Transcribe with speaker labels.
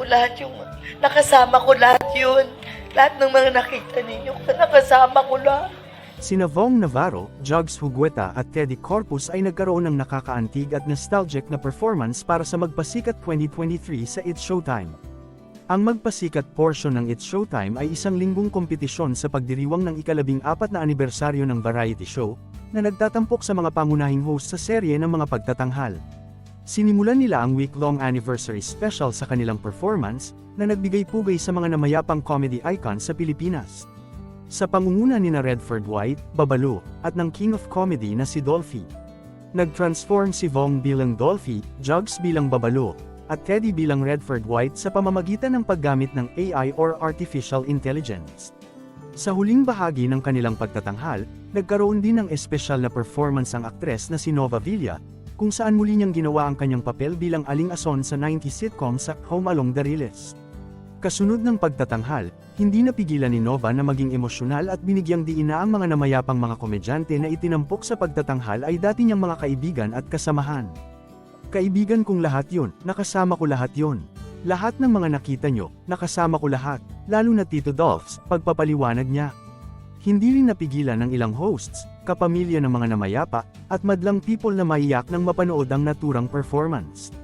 Speaker 1: ko lahat yung, nakasama ko lahat yun. Lahat ng mga nakita ninyo, nakasama ko lahat.
Speaker 2: Sina Vong Navarro, Jugs Hugueta at Teddy Corpus ay nagkaroon ng nakakaantig at nostalgic na performance para sa Magpasikat 2023 sa It's Showtime. Ang Magpasikat portion ng It's Showtime ay isang linggong kompetisyon sa pagdiriwang ng ikalabing apat na anibersaryo ng variety show, na nagtatampok sa mga pangunahing host sa serye ng mga pagtatanghal. Sinimulan nila ang week-long anniversary special sa kanilang performance, na nagbigay pugay sa mga namayapang comedy icon sa Pilipinas. Sa pangunguna ni na Redford White, Babalu, at ng King of Comedy na si Dolphy. Nag-transform si Vong bilang Dolphy, Jugs bilang Babalu, at Teddy bilang Redford White sa pamamagitan ng paggamit ng AI or Artificial Intelligence. Sa huling bahagi ng kanilang pagtatanghal, nagkaroon din ng espesyal na performance ang aktres na si Nova Villa, kung saan muli niyang ginawa ang kanyang papel bilang aling ason sa 90s sitcom sa Home Along the Riles. Kasunod ng pagtatanghal, hindi napigilan ni Nova na maging emosyonal at binigyang diin ang mga namayapang mga komedyante na itinampok sa pagtatanghal ay dati niyang mga kaibigan at kasamahan. Kaibigan kong lahat yun, nakasama ko lahat yun. Lahat ng mga nakita nyo, nakasama ko lahat, lalo na Tito Dolphs, pagpapaliwanag niya. Hindi rin napigilan ng ilang hosts, kapamilya ng mga namayapa, at madlang people na maiyak nang mapanood ang naturang performance.